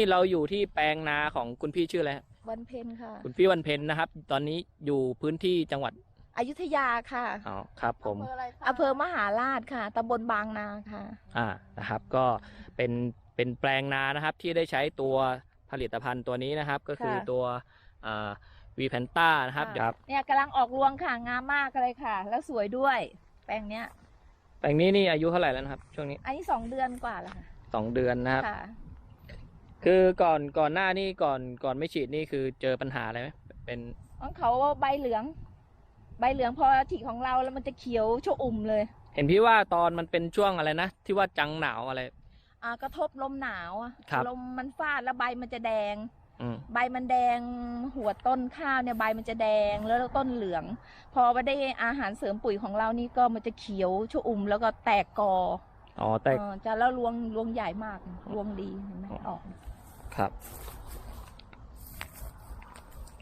นี่เราอยู่ที่แปลงนาของคุณพี่ชื่ออะไรฮะวันเพ็ญค่ะ คุณพี่วันเพ็ญนะครับ ตอนนี้อยู่พื้นที่จังหวัดอยุธยาค่ะอ๋อครับ ผมอำเภอมหาราชค่ะตำบลบางนาค่ะ อ่านะครับ ก็เป็นเป็นแปลงนานะครับ ที่ได้ใช้ตัวผลิตภัณฑ์ตัวนี้นะครับ ก็คือค่ะตัวอ่าวีแพนต้านะครับค่ะครับเนี่ยกำลังออกรวงค่ะงามมากเลยค่ะ แล้วสวยด้วย แปลงเนี้ย แปลงนี้นี่อายุเท่าไหร่แล้วนะครับ ช่วงนี้ อันนี้สองเดือนกว่าแล้วค่ะสองเดือนนะครับ ค่ะคือก่อนก่อนหน้านี่ก่อนก่อนไม่ฉีดนี่คือเจอปัญหาอะไรไหมเป็นของเขาใบเหลือง ใบเหลืองพอฉีดของเราแล้วมันจะเขียวชอุ่มเลย เห็นพี่ว่าตอนมันเป็นช่วงอะไรนะที่ว่าจังหนาวอะไร อ่ากระทบลมหนาวอะครับลมมันฟาดแล้วใบมันจะแดงอืมใบมันแดงหัวต้นข้าวเนี่ยใบมันจะแดงแล้วต้นเหลือง พอไปได้อาหารเสริมปุ๋ยของเรานี่ก็มันจะเขียวชอุ่มแล้วก็แตกกออ๋อแต่เออจะแล้วรวงรวงใหญ่มากรวงดีเห็นไหมออก ครับ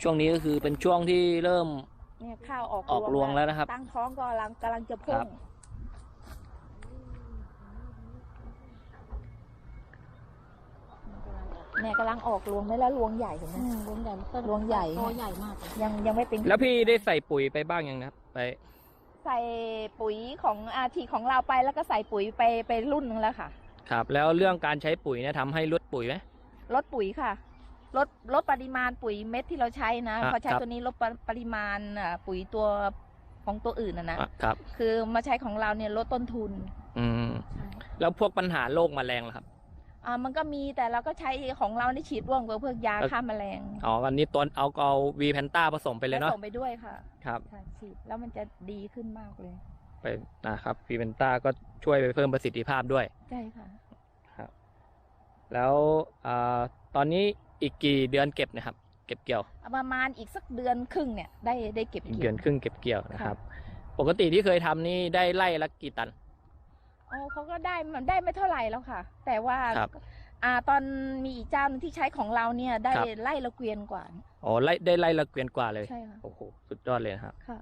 ช่วงนี้ก็คือเป็นช่วงที่เริ่ม เนี่ยข้าวออกออกรวงแล้วนะครับ ตั้งท้องก็กำลังกำลังจะครัพุ่บงเนี่ยกำลังออกรวงได้แล้วรวงใหญ่เห็นไหมรวงใหญ่ต้นรวงใหญ่ โตใหญ่มากเลยยังยังไม่เป็นแล้วพี่ได้ใส่ปุ๋ยไปบ้างยังนะครับ ไป ใส่ปุ๋ยของอาทีของเราไปแล้วก็ใส่ปุ๋ยไปไปรุ่นนึงแล้วค่ะ ครับ แล้วเรื่องการใช้ปุ๋ยเนี่ยทำให้ลดปุ๋ยไหม ลดปุ๋ยค่ะ ลดลดปริมาณปุ๋ยเม็ดที่เราใช้นะ อะพอใช้ครับ ตัวนี้ลดปริปริมาณอะปุ๋ยตัวของตัวอื่นนะนะ อะครับ คือมาใช้ของเราเนี่ยลดต้นทุน อืม แล้วพวกปัญหาโรคแมลงล่ะครับ อ่ามันก็มีแต่เราก็ใช้ของเราในฉีดร่วมกับเพื่อยาแล้วฆ่าแมลงอ๋อวันนี้ตัวเอาเอาวีแพนต้าผสมไปเลยเนาะส่งไปด้วยค่ะครับ ค่ะฉีดแล้วมันจะดีขึ้นมากเลย ไปนะครับวีแพนต้าก็ช่วยไปเพิ่มประสิทธิภาพด้วย ใช่ค่ะครับ แล้วอ่าตอนนี้อีกกี่เดือนเก็บเนะครับ เก็บเกี่ยว ประมาณอีกสักเดือนครึ่งเนี่ยได้ได้เก็บอีกเกี่เดืยอวนครึ่งเก็บเกี่ยวนะครับ ปกติที่เคยทำนี่ได้ไล่ละกี่ตันโอ้เขาก็ได้มันได้ไม่เท่าไหร่แล้วค่ะ แต่ว่าครับอ่าตอนมีอีกเจ้าหนึงที่ใช้ของเราเนี่ยได้ครับไล่ละเกวียนกว่าอ๋อไล่ได้ไล่ละเกวียนกว่าเลยใช่ค่ะโอ้โหสุดยอดเลยนะครับค่ะ